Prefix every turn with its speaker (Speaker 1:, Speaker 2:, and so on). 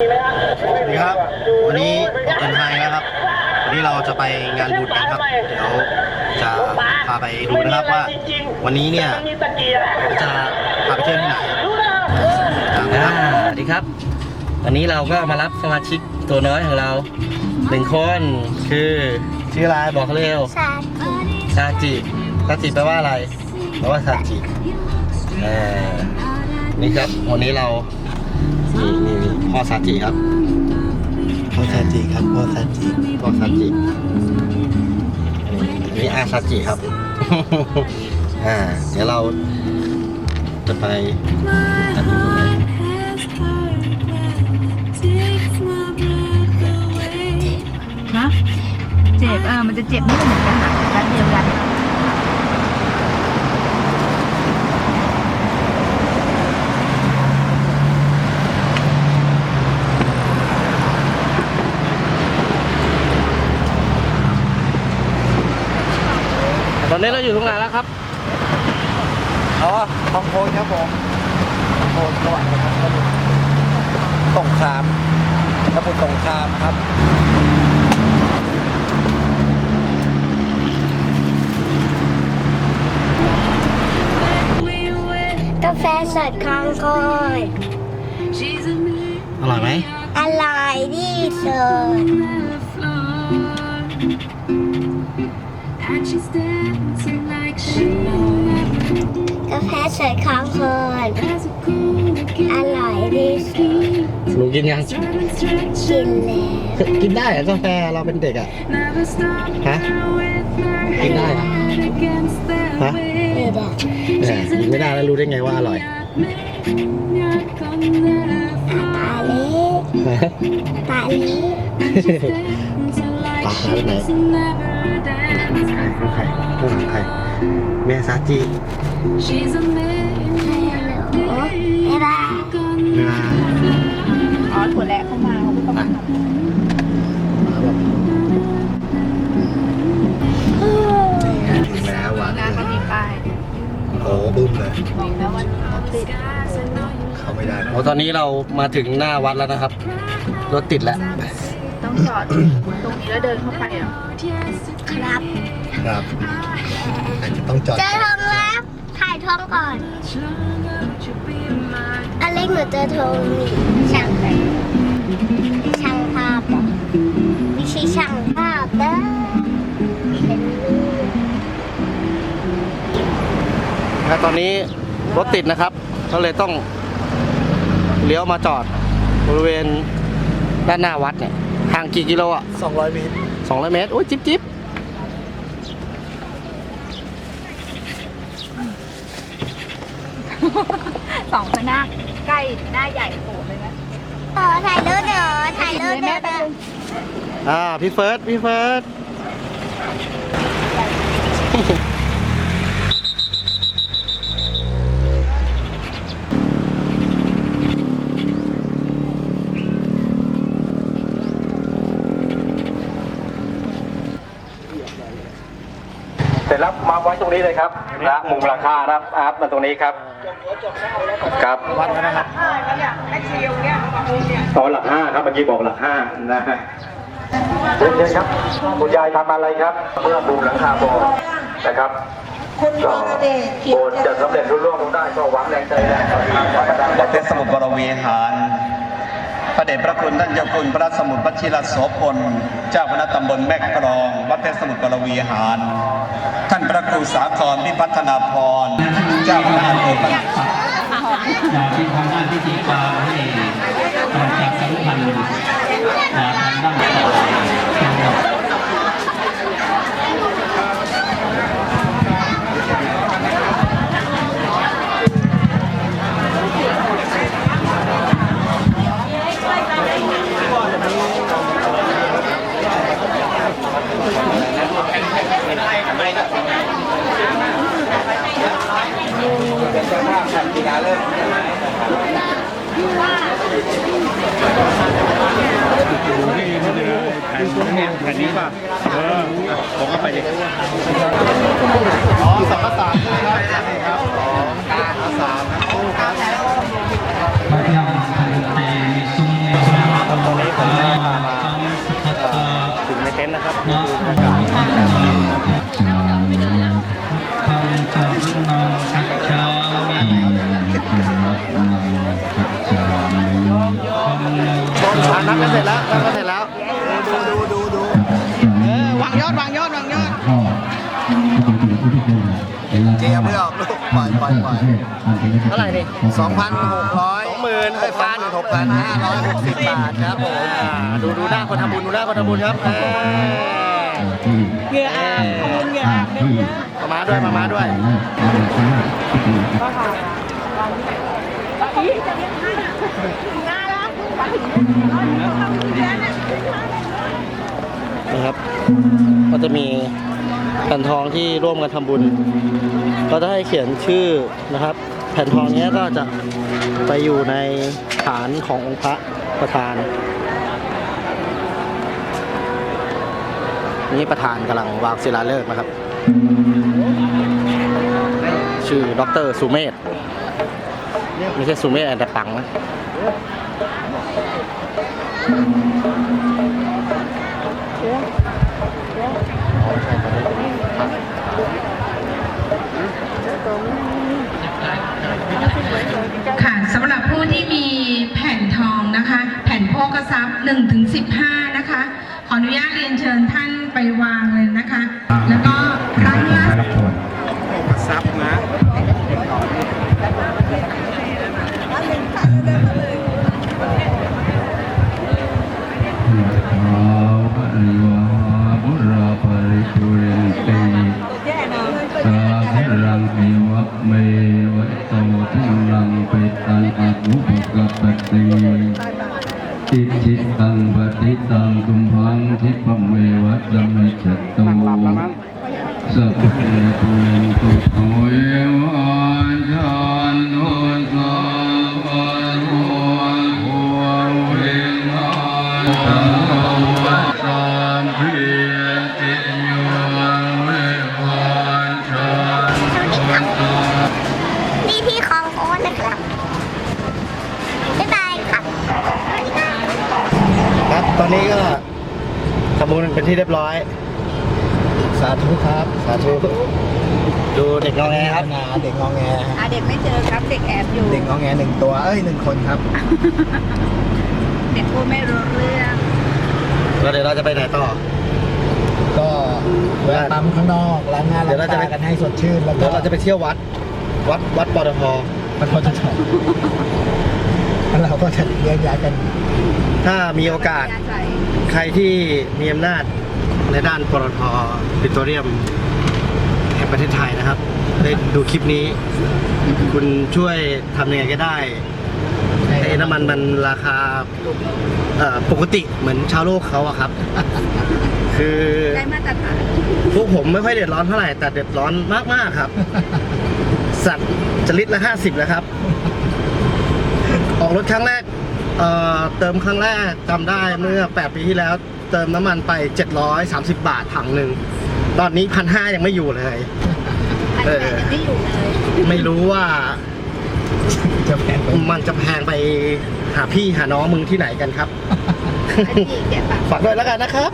Speaker 1: สวัสดีครับ วันนี้ผมเป็นไฮนะครับ วันนี้เราจะไปงานบุญกันครับ เดี๋ยวจะพาไปดูนะครับว่า วันนี้เนี่ยเราจะพาไปเที่ยวที่ไหนตามนะค
Speaker 2: อ่า
Speaker 1: รับ
Speaker 2: สวัสดีครับ วันนี้เราก็มารับสมาชิกตัวน้อยของเราหนึ่งคนคือชื่ออะไรบอกเขาเร็ว
Speaker 3: ชา
Speaker 2: ซาจิซาจิแปลว่าอะไรแปลว่าซาจิเอ่อนี่ครับวันนี้เรานี่นี่นี่ พ่อซาจิครับ
Speaker 1: พ่อซาจิครับพ่อซาจิ
Speaker 2: พ่อซาจินี่นี่อาซาจิครับ อ่า เดี๋ยวเราจะไปอันนี้ตรงไหน
Speaker 4: ฮะเจ็บเออมันจะเจ็บนี่เหมือนกันนะแป๊บเดียวกัน
Speaker 2: ตอนนี้เราอยู่ตรงไหนแล้วครับ อ๋อ
Speaker 1: ทองโพนครับผมทองโพนจังหวัดนะครับสมุทร
Speaker 2: สงครามสมุทรสงครามครับ
Speaker 3: กาแฟสดคองคอย
Speaker 1: อร่อยไหม
Speaker 3: อร่อยที่สุด กาแฟสดคองคอยอร่อยที่สุด
Speaker 2: หนูกินยัง
Speaker 3: กินแล้ว
Speaker 2: กินได้เหรอกาแฟเราเป็นเด็กอะ ฮะ กินได้เหรอฮะ
Speaker 3: ไม่ได้
Speaker 2: แหมกินไม่ได้แล้วรู้ได้ไงว่าอร่อย
Speaker 3: ตาเล็ก
Speaker 2: ฮะ
Speaker 3: ตาเล็ก
Speaker 2: ปลาหายไปไหน ใครใครผู้หญิงใครแม่ซาจิ
Speaker 3: ฮัลโหลบ๊ายบาย
Speaker 2: เวลา
Speaker 4: อ๋อถั่วแระเข้ามาเขาก็ต้องมาท
Speaker 1: ถึงแล้วหวานำ
Speaker 4: นเขามีป้าย
Speaker 1: โอ้บึ้มเลย
Speaker 4: บอกแล้วว่าติด
Speaker 1: เข้าไม่ได้
Speaker 2: โอ้ตอนนี้เรามาถึงหน้าวัดแล้วนะครับ รถติดแล้ว
Speaker 4: ต้องจอดตรงนี้แล้วเดินเข้าไปเหรอ
Speaker 3: ครับ
Speaker 1: ครับอาจจะต้องจอด
Speaker 3: เจอทองแล้วถ่ายทองก่อนอเล็กหนูเจอทองนี่ช่างแต่ช่างภาพเหรอไม่ใช่ช่างภาพเด้อเป็นรูป
Speaker 2: แล้วตอนนี้รถติดนะครับก็เลยต้องเลี้ยวมาจอดบริเวณด้านหน้าวัดเนี่ย ห่างกี่กิโลอะ
Speaker 1: 200 เมตร
Speaker 2: 200 เมตรอุ้ยจิ๊บจิ๊บ
Speaker 4: สองคนหน้าใกล้หน้าใหญ่โผล่เลยนะ
Speaker 3: ขอถ่ายรูปหน่อยถ่ายรูปหน่อย
Speaker 2: อ่า พี่เฟิร์ส พี่เฟิร์ส
Speaker 5: เสร็จแล้วมาไว้ตรง นี้เลยครับนะมุมราคานะครับอัพมาตรงนี้ครับครับ
Speaker 2: วัดแล้วนะครับ
Speaker 5: ตอนหลักห้าครับเมื่อกี้บอกหลักห้านะฮะเชิญครับคุณยายทำอะไรครับเมื่อมุมหลังคาโบสถ์นะครับก็โบสถ์จะสำเร็จรุ่ร่วงลงได้ก็หวังแรงใจแรงศรัทธาจากอาจารย์
Speaker 6: วัดเพชรสมุทรบรวีหาร พระเดชพระคุณท่านเจ้าคุณพระสมุทรวชิรโสพลเจ้าคณะตำบลแม่กรอง วัดเพชรสมุทรกรวีหาร ท่านพระครูสาครพิพัฒนาพร เจ้าคณะอำเภอปากสัก
Speaker 7: อยากที่ทำงด้านพิธีการให้ แผ่นเนี่ยแผ่นนี้ป่ะ เออผมก็ไปดิ
Speaker 1: อ๋อสองสามใช่ไหมครับครับสองสามสามคู่ครับ
Speaker 7: มาที่ห้องพันเตมิซุง
Speaker 2: ตอนนี้ผมได้
Speaker 7: มาถึ
Speaker 2: งในเต็นท์นะ
Speaker 7: ครับดูบรรยากาศ
Speaker 2: อ่านับกันเสร็จแล้วนับกันเสร็จแล้ว ดูดูดูดูเออวางยอดวางยอดวางยอดเจมไม่ออกลูกปล่อยปล่อยปล่อยเท่าไหร่นี่สองพันหกร้อยสองหมื่นหกพันหกพันห้าร้อยหกสิบบาทครับผมอ่าดูดูหน้าคนทำบุญดูหน้าคนทำบุญครับเออ
Speaker 4: เหงื่ออาบขอบคุณเหงื่ออาบเยอะ
Speaker 2: มามาด้วยมามาด้วย นะครับ ก็จะมีแผ่นทองที่ร่วมกันทำบุญ ก็จะให้เขียนชื่อนะครับ แผ่นทองนี้ก็จะไปอยู่ในฐานขององค์พระประธาน นี่ประธานกำลังวางศิลาฤกษ์นะครับ ชื่อดรสุเมธไม่ใช่สุเมธแต่ปังนะ
Speaker 8: 1ถึง15 นะคะ ขออนุญาตเรียนเชิญท่านไปวางเลยนะคะ แล้วก็ครั้งละ
Speaker 2: ซับนะ
Speaker 9: สัพเพปุเรนตุโตเอวะจันโนสาภะโรโหเวนะสังโฆสัมภิติโยเววันชันโต
Speaker 3: นี่ที่คลองโอ๊ตนะครับบ๊ายบายครับ
Speaker 2: ครับตอนนี้ก็ทำบุญเป็นที่เรียบร้อย สาธุครับ สาธุ ดูเด็กงอแงครับ
Speaker 10: เด็กงอแง
Speaker 4: ๆอาเด็กไม่เจอครับเด็กแอบอยู่
Speaker 10: เด็กงอแงหนึ่งตัว เอ้ยหนึ่งคนครับ
Speaker 4: เด็กพูดไม่รู้เรื่อง
Speaker 2: แล้วเดี๋ยวเราจะไปไหนต่อ
Speaker 10: ก็แวะปั๊มข้างนอกล้างหน้า
Speaker 2: เดี๋
Speaker 10: ล้า
Speaker 2: ยว
Speaker 10: ง
Speaker 2: เราจะ
Speaker 10: ตา
Speaker 2: ไป
Speaker 10: กันให้สดชื่นแล้วก็
Speaker 2: เดี๋ยวเราจะไปเที่ยววัด วัดวัดปตท
Speaker 10: มันพอจะจบแล้วเราก็จะแยกย้ายกัน
Speaker 2: ถ้ามีโอกาส ใครที่มีอำนาจ ในด้านปตทปิโตรเลียมแห่งประเทศไทยนะครับ ได้ดูคลิปนี้ คุณช่วยทำยังไงก็ได้ให้น้ำมันมันราคาเอ่อปกติเหมือนชาวโลกเขาอะครับ คือ
Speaker 4: ได้มาตรฐาน
Speaker 2: พวกผมไม่ค่อยเดือดร้อนเท่าไหร่ แต่เดือดร้อนมาก ๆ ครับ สัตว์จะลิตรละห้าสิบแล้วครับ ออกรถครั้งแรกเอ่อเติมครั้งแรกจำได้เมื่อ 8 ปีที่แล้ว เติมน้ำมันไป 730 บาทถังหนึ่ง ตอนนี้พันห้ายังไม่อยู่เลย
Speaker 4: อันไหนยังไม่อยู่เลย
Speaker 2: ไม่รู้ว่า
Speaker 10: จะแพงไป
Speaker 2: มันจะแพงไปหาพี่หาน้องมึงที่ไหนกันครับ
Speaker 4: อันนี้เจ็บปะ
Speaker 2: ฝากด้วยแล้วกันนะครับ